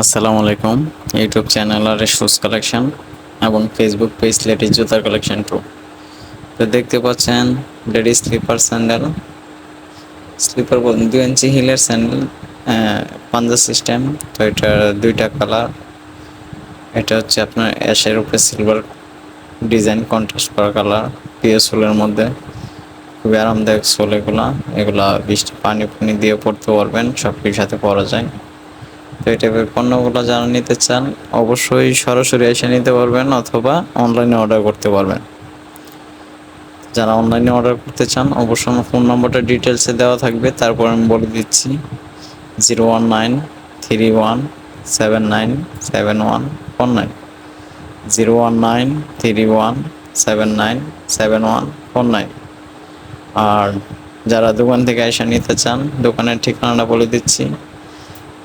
আসসালামু আলাইকুম, YouTube channel আর শুজ কালেকশন এবং ফেসবুক পেজ লেডিস জুতার কালেকশন টু তো দেখতে পাচ্ছেন লেডিস স্লিপার স্যান্ডেল স্লিপার বলতে দুই ইঞ্চি হিলের স্যান্ডেল পাঞ্জা সিস্টেম তো এটার দুইটা কালার এটা হচ্ছে আপনার অ্যাশের উপরে সিলভার ডিজাইন কন্ট্রাস্ট করা কালার পিও সোলের মধ্যে। খুবই আরামদায়ক সোল এগুলা। এগুলা বৃষ্টি পানি পানি দিয়ে পড়তে পারবেন সব কিছুর সাথে পরা যায়। তো এই টাইপের পণ্যগুলো যারা নিতে চান, অবশ্যই সরাসরি এসে নিতে পারবেন অথবা অনলাইনে অর্ডার করতে পারবেন। যারা অনলাইনে অর্ডার করতে চান, অবশ্যই আমার ফোন নম্বরটা ডিটেলসে দেওয়া থাকবে। তারপর আমি বলে দিচ্ছি zero one nine three one seven nine seven one four nine zero one nine three one seven nine seven one four nine আর যারা দোকান থেকে এসে নিতে চান, দোকানের ঠিকানাটা বলে দিচ্ছি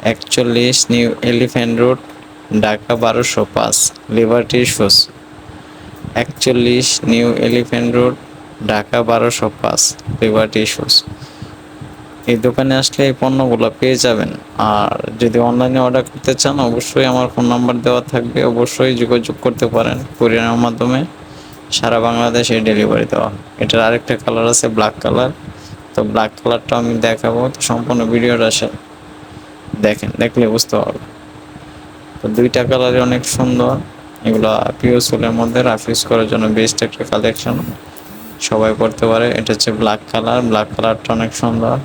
একচল্লিশ নিউ এলিফ্যান্ট রোড, ঢাকা বারোশো পাঁচ লিবার্টি শুজ একচল্লিশ নিউ এলিফ্যান্ট রোড, ঢাকা বারোশো পাঁচ লিবার্টি শুজ এই দোকানে আসলে এই পণ্যগুলো পেয়ে যাবেন। আর যদি অনলাইনে অর্ডার করতে চান, অবশ্যই আমার ফোন নাম্বার দেওয়া থাকবে। অবশ্যই যোগাযোগ করতে পারেন কুরিয়ারের মাধ্যমে। সারা বাংলাদেশে ডেলিভারি দেওয়া এটার আরেকটা কালার আছে ব্ল্যাক কালার। তো ব্ল্যাক কালারটা আমি দেখাবো। তো সম্পূর্ণ ভিডিওটা আসে দেখেন, দেখলে বুঝতে পারবে তো দুইটা কালারই অনেক সুন্দর। এগুলো পিও সোলের মধ্যে রাফ ইউজ করার জন্য বেস্ট একটা কালেকশন সবাই করতে পারে। এটা হচ্ছে ব্ল্যাক কালার ব্ল্যাক কালারটা অনেক সুন্দর।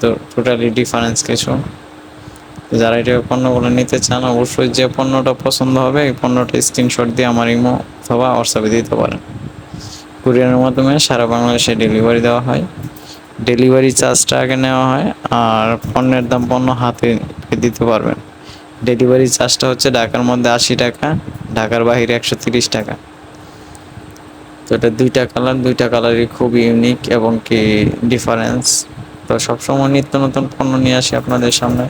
তো টোটালি ডিফারেন্স কিছু। যারা এটা পণ্যগুলো নিতে চান, অবশ্যই যে পণ্যটা পছন্দ হবে, এই পণ্যটা স্ক্রিনশট দিয়ে আমার ইমো অথবা হোয়াটসঅ্যাপে দিতে পারেন। কুরিয়ারের মাধ্যমে সারা বাংলাদেশে ডেলিভারি দেওয়া হয়। ডেলিভারি চার্জটা আগে নেওয়া হয় আর পণ্যের দাম পণ্য হাতে দিতে পারবেন। ডেলিভারি চার্জটা হচ্ছে ঢাকার মধ্যে আশি টাকা, ঢাকার বাহিরে একশো তিরিশ টাকা। তো এটা দুইটা কালার, দুইটা কালারই খুব ইউনিক এবং কি ডিফারেন্স তো সবসময় নিত্য নতুন পণ্য নিয়ে আসি আপনাদের সামনে।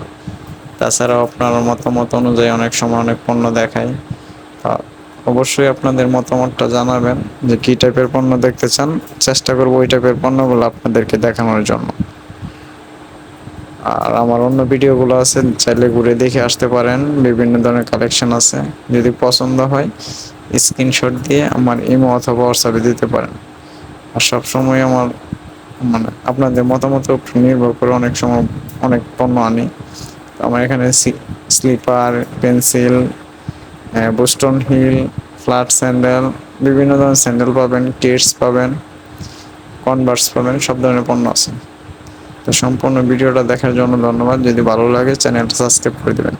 তাছাড়াও আপনার মতামত অনুযায়ী অনেক সময় অনেক পণ্য দেখাই। অবশ্যই আপনাদের মতামতটা জানাবেন যে কী টাইপের পণ্য দেখতে চান। চেষ্টা করব ওই টাইপের পণ্যগুলো আপনাদেরকে দেখানোর জন্য। আর আমার অন্য ভিডিওগুলো আছে, চাইলে ঘুরে দেখে আসতে পারেন। বিভিন্ন ধরনের কালেকশন আছে। যদি পছন্দ হয় স্ক্রিনশট দিয়ে আমার ইমো অথবা হোয়াটসঅ্যাপে দিতে পারেন। আর সবসময় আমার মানে আপনাদের মতামতের উপর নির্ভর করে অনেক সময় অনেক পণ্য আনি। আমার এখানে slipper pencil Boston heel flat sandal বিভিন্ন ধরনের স্যান্ডেল পাবেন কেটস পাবেন কনভার্স পাবেন, সব ধরনের পণ্য আছে। তো সম্পূর্ণ ভিডিওটা দেখার জন্য ধন্যবাদ। যদি ভালো লাগে, চ্যানেলটা সাবস্ক্রাইব করে দেবেন।